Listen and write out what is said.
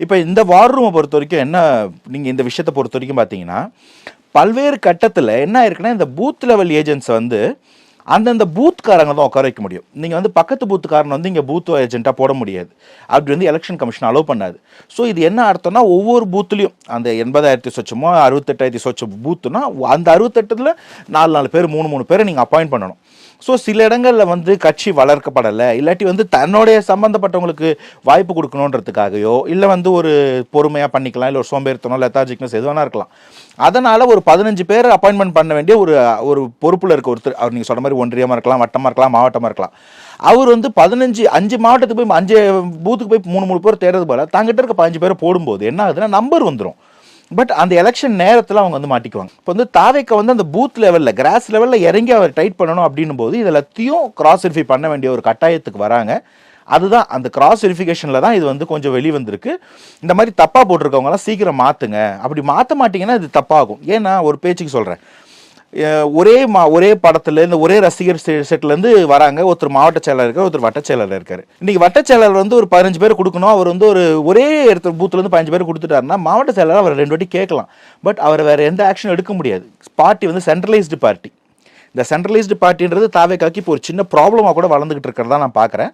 இப்போ இந்த வார் ரூமை பொறுத்த வரைக்கும் என்ன நீங்கள் இந்த விஷயத்தை பொறுத்த வரைக்கும் பார்த்தீங்கன்னா பல்வேறு கட்டத்தில் என்ன ஆயிருக்குன்னா இந்த பூத் லெவல் ஏஜென்ட்ஸை வந்து அந்தந்த பூத்காரங்க தான் உட்கார வைக்க முடியும். நீங்கள் வந்து பக்கத்து பூத்துக்காரன் வந்து இங்கே பூத் ஏஜென்ட்டாக போட முடியாது. அப்படி வந்து எலெக்ஷன் கமிஷன் அலோவ் பண்ணாது. ஸோ இது என்ன அர்த்தம்னா ஒவ்வொரு பூத்துலையும் அந்த எண்பதாயிரத்தி சொச்சமோ அறுபத்தெட்டாயிரத்தி சொச்ச பூத்துனா அந்த அறுபத்தெட்டுல நாலு நாலு பேர் மூணு மூணு பேரை நீங்கள் அப்பாயிண்ட் பண்ணணும். ஸோ சில இடங்களில் வந்து கட்சி வளர்க்கப்படலை இல்லாட்டி வந்து தன்னுடைய சம்மந்தப்பட்டவங்களுக்கு வாய்ப்பு கொடுக்கணுன்றதுக்காகயோ இல்லை வந்து ஒரு பொறுமையாக பண்ணிக்கலாம் இல்லை ஒரு சோம்பேறித்தனம் லெத்தாஜிக்னஸ் எது வேணா இருக்கலாம். அதனால் ஒரு பதினஞ்சு பேர் அப்பாயின்மெண்ட் பண்ண வேண்டிய ஒரு ஒரு பொறுப்பில் இருக்க ஒருத்தர் அவர் நீங்கள் சொன்ன மாதிரி ஒன்றியமாக இருக்கலாம் வட்டமாக இருக்கலாம் மாவட்டமாக இருக்கலாம். அவர் வந்து பதினஞ்சு அஞ்சு மாவட்டத்துக்கு போய் அஞ்சு பூத்துக்கு போய் மூணு மூணு பேர் தேர்றது போல தங்கிட்ட இருக்க பதினஞ்சு பேரை போடும்போது என்ன ஆகுதுன்னா நம்பர் வந்துடும் பட் அந்த எலெக்ஷன் நேரத்தில் அவங்க வந்து மாட்டிக்குவாங்க. இப்போ வந்து தாவேக்கா வந்து அந்த பூத் லெவலில் கிராஸ் லெவலில் இறங்கி அவர் டைட் பண்ணணும் அப்படின்னும் போது இது எல்லாத்தையும் கிராஸ் வெரிஃபை பண்ண வேண்டிய ஒரு கட்டாயத்துக்கு வராங்க. அதுதான் அந்த கிராஸ் வெரிஃபிகேஷனில் தான் இது வந்து கொஞ்சம் வெளி வந்திருக்கு. இந்த மாதிரி தப்பாக போட்டிருக்கவங்கலாம் சீக்கிரம் மாற்றுங்க அப்படி மாற்ற மாட்டிங்கன்னா இது தப்பாகும். ஏன்னா ஒரு பேச்சுக்கு சொல்கிறேன் ஒரே மா ஒரே படத்துல இந்த ஒரே ரசிகர் செ- செட்ல இருந்து வராங்க. ஒருத்தர் மாவட்ட செயலர் இருக்கார் ஒருத்தர் வட்ட செயலர் இருக்காரு. இன்னைக்கு வட்ட செயலர் வந்து ஒரு பதினஞ்சு பேர் கொடுக்கணும். அவர் வந்து ஒரு ஒரே இடத்துல பூத்துல இருந்து பதினஞ்சு பேர் கொடுத்துட்டாருன்னா மாவட்ட செயலர் அவர் ரெண்டு வாட்டி கேட்கலாம். பட் அவர் வேற எந்த ஆக்ஷன் எடுக்க முடியாது. பார்ட்டி வந்து சென்ட்ரலைஸ்டு பார்ட்டி இந்த சென்ட்ரலைஸ்டு பார்ட்டின்றது தாவேக்காக்கு இப்போ ஒரு சின்ன ப்ராப்ளமாக கூட வளர்ந்துகிட்டு இருக்கிறதா நான் பார்க்குறேன்.